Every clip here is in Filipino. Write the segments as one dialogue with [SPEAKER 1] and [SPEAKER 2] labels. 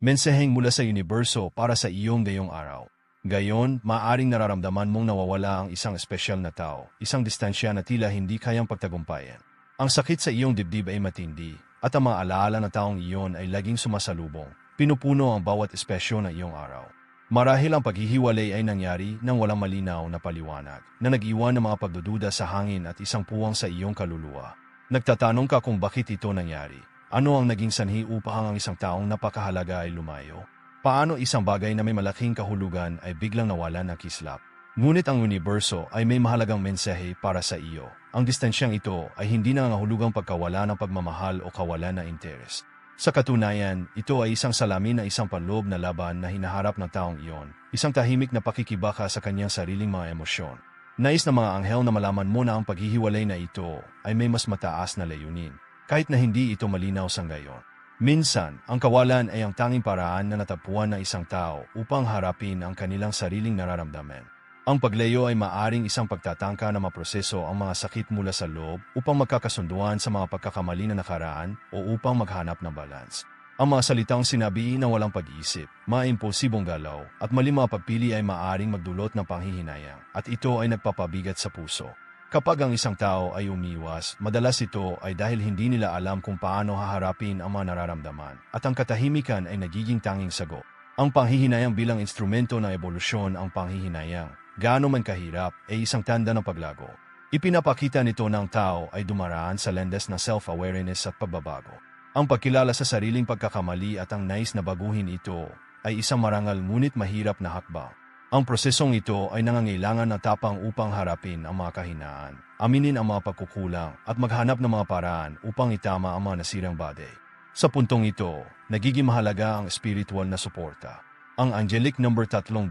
[SPEAKER 1] Mensaheng mula sa universo para sa iyong gayong araw. Gayon, maaring nararamdaman mong nawawala ang isang espesyal na tao, isang distansya na tila hindi kayang pagtagumpayan. Ang sakit sa iyong dibdib ay matindi, at ang mga alaala na taong iyon ay laging sumasalubong, pinupuno ang bawat espesyo ng iyong araw. Marahil ang paghihiwalay ay nangyari nang walang malinaw na paliwanag, na nag-iwan ng mga pagdududa sa hangin at isang puwang sa iyong kaluluwa. Nagtatanong ka kung bakit ito nangyari. Ano ang naging sanhi upang ang isang taong napakahalaga ay lumayo? Paano isang bagay na may malaking kahulugan ay biglang nawalan ng kislap? Ngunit ang universo ay may mahalagang mensahe para sa iyo. Ang distansyang ito ay hindi nangangahulugang pagkawala ng pagmamahal o kawalan ng interes. Sa katunayan, ito ay isang salamin na isang panloob na laban na hinaharap ng taong iyon, isang tahimik na pakikibaka sa kanyang sariling mga emosyon. Nais ng mga anghel na malaman mo na ang paghihiwalay na ito ay may mas mataas na layunin, kahit na hindi ito malinaw sa ngayon. Minsan, ang kawalan ay ang tanging paraan na natapuan ng isang tao upang harapin ang kanilang sariling nararamdaman. Ang paglayo ay maaring isang pagtatangka na maproseso ang mga sakit mula sa loob upang magkakasunduan sa mga pagkakamali na nakaraan o upang maghanap ng balance. Ang mga salitang sinabi na walang pag-iisip, mga imposibong galaw at mali mga pagpili ay maaring magdulot ng panghihinayang at ito ay nagpapabigat sa puso. Kapag ang isang tao ay umiwas, madalas ito ay dahil hindi nila alam kung paano haharapin ang mga nararamdaman at ang katahimikan ay nagiging tanging sagot. Ang panghihinayang bilang instrumento ng ebolusyon ang panghihinayang, gaano man kahirap, ay isang tanda ng paglago. Ipinapakita nito ng tao ay dumaraan sa lendes ng self-awareness at pagbabago. Ang pagkilala sa sariling pagkakamali at ang nais na baguhin ito ay isang marangal ngunit mahirap na hakbang. Ang prosesong ito ay nangangailangan ng tapang upang harapin ang mga kahinaan, aminin ang mga pagkukulang at maghanap ng mga paraan upang itama ang mga nasirang bagay. Sa puntong ito, nagiging mahalaga ang spiritual na suporta. Ang angelic number 333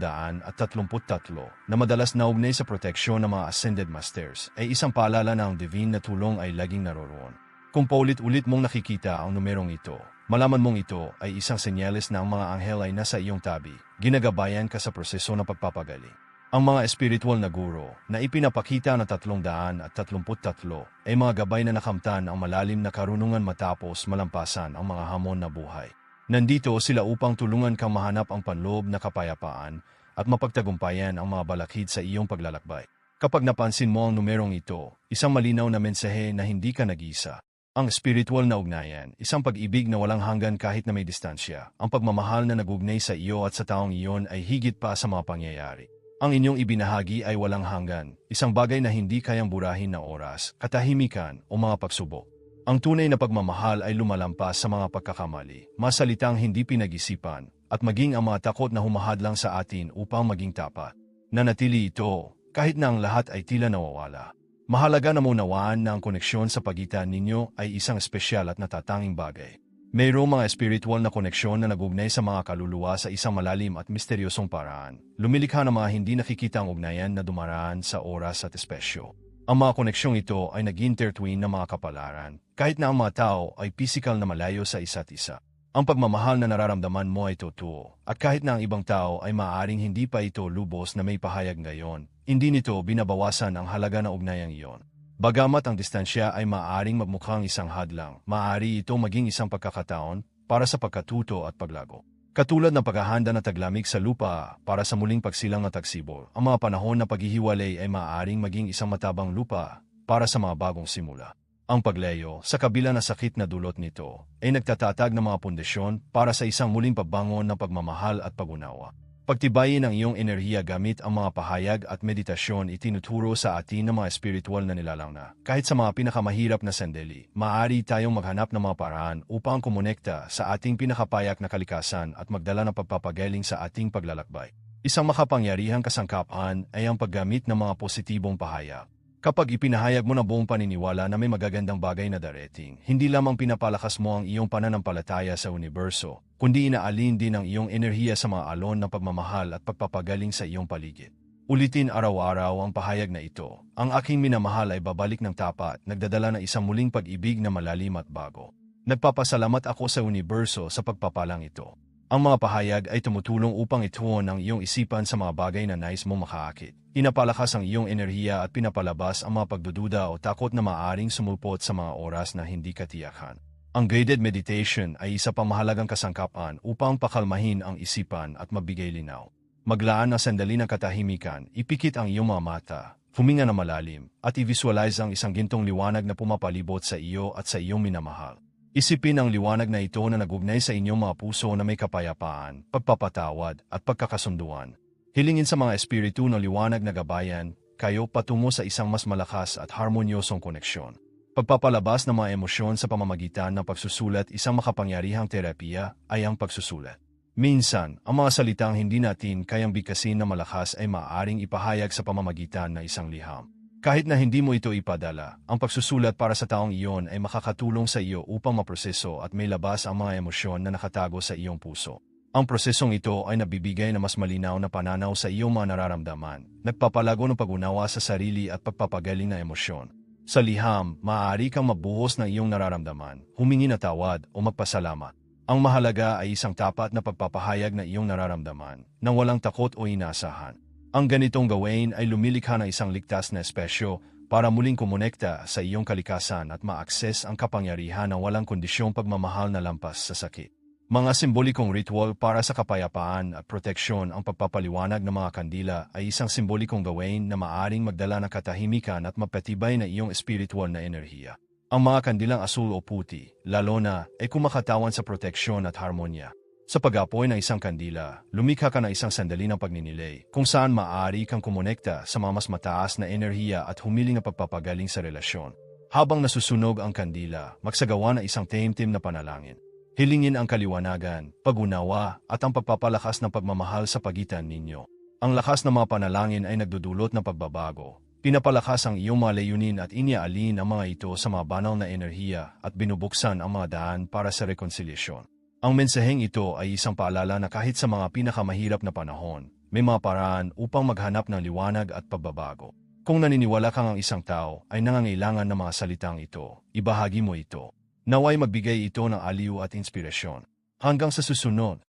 [SPEAKER 1] na madalas naugnay sa proteksyon ng mga ascended masters ay isang paalala na ang divine na tulong ay laging naroroon. Kung paulit-ulit mong nakikita ang numerong ito, Malaman mong ito ay isang senyales na ang mga anghel ay nasa iyong tabi, ginagabayan ka sa proseso ng pagpapagaling. Ang mga espiritual na guro na ipinapakita na tatlong daan at tatlumput tatlo ay mga gabay na nakamtan ang malalim na karunungan matapos malampasan ang mga hamon na buhay. Nandito sila upang tulungan kang mahanap ang panloob na kapayapaan at mapagtagumpayan ang mga balakid sa iyong paglalakbay. Kapag napansin mo ang numerong ito, isang malinaw na mensahe na hindi ka nag-isa. Ang spiritual na ugnayan, isang pag-ibig na walang hanggan kahit na may distansya. Ang pagmamahal na nagugnay sa iyo at sa taong iyon ay higit pa sa mga pangyayari. Ang inyong ibinahagi ay walang hanggan, isang bagay na hindi kayang burahin ng oras, katahimikan o mga pagsubok. Ang tunay na pagmamahal ay lumalampas sa mga pagkakamali, masalitang hindi pinag-isipan, at maging ang mga takot na humahadlang sa atin upang maging tapat. Nanatili ito, kahit na ang lahat ay tila nawawala. Mahalaga na maunawaan na ang koneksyon sa pagitan ninyo ay isang espesyal at natatanging bagay. Mayroong mga spiritual na koneksyon na nagugnay sa mga kaluluwa sa isang malalim at misteryosong paraan. Lumilikha ng mga hindi nakikitang ugnayan na dumaraan sa oras at espesyo. Ang mga koneksyong ito ay nag-intertwine ng mga kapalaran, kahit na ang mga tao ay pisikal na malayo sa isa't isa. Ang pagmamahal na nararamdaman mo ay totoo, at kahit na ang ibang tao ay maaaring hindi pa ito lubos na may pahayag ngayon, hindi nito binabawasan ang halaga ng ugnayang iyon. Bagamat ang distansya ay maaaring magmukhang isang hadlang, maaari ito maging isang pagkakataon para sa pagkatuto at paglago. Katulad ng paghahanda na taglamig sa lupa para sa muling pagsilang na tagsibol, ang mga panahon na paghihiwalay ay maaaring maging isang matabang lupa para sa mga bagong simula. Ang pagleyo, sa kabila na sakit na dulot nito, ay nagtatatag ng mga pundasyon para sa isang muling pagbangon ng pagmamahal at pagunawa. Pagtibayin ang iyong enerhiya gamit ang mga pahayag at meditasyon itinuturo sa atin ng mga spiritual na nilalang na. Kahit sa mga pinakamahirap na sandali, maaari tayong maghanap ng mga paraan upang kumonekta sa ating pinakapayak na kalikasan at magdala ng pagpapagaling sa ating paglalakbay. Isang makapangyarihang kasangkapan ay ang paggamit ng mga positibong pahayag. Kapag ipinahayag mo na buong paniniwala na may magagandang bagay na darating, hindi lamang pinapalakas mo ang iyong pananampalataya sa universo, kundi inaalin din ang iyong enerhiya sa mga alon ng pagmamahal at pagpapagaling sa iyong paligid. Ulitin araw-araw ang pahayag na ito. Ang aking minamahal ay babalik ng tapat, nagdadala ng isang muling pag-ibig na malalim at bago. Nagpapasalamat ako sa universo sa pagpapalang ito. Ang mga pahayag ay tumutulong upang ituon ang iyong isipan sa mga bagay na nais mong makaakit. Inapalakas ang iyong enerhiya at pinapalabas ang mga pagdududa o takot na maaring sumupot sa mga oras na hindi katiyakan. Ang guided meditation ay isa pang mahalagang kasangkapan upang pakalmahin ang isipan at magbigay linaw. Maglaan ng sandali ng katahimikan, ipikit ang iyong mga mata, huminga na malalim, at i-visualize ang isang gintong liwanag na pumapalibot sa iyo at sa iyong minamahal. Isipin ang liwanag na ito na nagugnay sa inyong mga puso na may kapayapaan, pagpapatawad, at pagkakasunduan. Hilingin sa mga espiritu ng liwanag na gabayan, kayo patungo sa isang mas malakas at harmonyosong koneksyon. Pagpapalabas ng mga emosyon sa pamamagitan ng pagsusulat isang makapangyarihang terapiya ay ang pagsusulat. Minsan, ang mga salitang hindi natin kayang bigkasin na malakas ay maaaring ipahayag sa pamamagitan ng isang liham. Kahit na hindi mo ito ipadala, ang pagsusulat para sa taong iyon ay makakatulong sa iyo upang maproseso at may labas ang mga emosyon na nakatago sa iyong puso. Ang prosesong ito ay nabibigay na mas malinaw na pananaw sa iyong mga nararamdaman, nagpapalago ng pag-unawa sa sarili at pagpapagaling na emosyon. Sa liham, maaari kang mabuhos ng iyong nararamdaman, humingi na tawad o magpasalamat. Ang mahalaga ay isang tapat na pagpapahayag na iyong nararamdaman nang walang takot o inasahan. Ang ganitong gawain ay lumilikha ng isang ligtas na espesyo para muling kumonekta sa iyong kalikasan at ma-access ang kapangyarihan ng walang kondisyong pagmamahal na lampas sa sakit. Mga simbolikong ritual para sa kapayapaan at proteksyon ang pagpapaliwanag ng mga kandila ay isang simbolikong gawain na maaring magdala ng katahimikan at mapatibay na iyong espiritual na enerhiya. Ang mga kandilang asul o puti, lalo na, ay kumakatawan sa proteksyon at harmonya. Sa pag-apoy ng isang kandila, lumikha ka ng isang sandali ng pagninilay kung saan maaari kang kumonekta sa mga mas mataas na enerhiya at humiling na pagpapagaling sa relasyon. Habang nasusunog ang kandila, magsagawa ng isang taimtim na panalangin. Hilingin ang kaliwanagan, pag-unawa, at ang pagpapalakas ng pagmamahal sa pagitan ninyo. Ang lakas ng mga panalangin ay nagdudulot ng pagbabago. Pinapalakas ang iyong mga layunin at iniaalin ang mga ito sa mga banal na enerhiya at binubuksan ang mga daan para sa rekonsilyasyon. Ang mensaheng ito ay isang paalala na kahit sa mga pinakamahirap na panahon, may mga paraan upang maghanap ng liwanag at pagbabago. Kung naniniwala kang ang isang tao ay nangangailangan ng mga salitang ito, ibahagi mo ito. Naway magbigay ito ng aliw at inspirasyon. Hanggang sa susunod,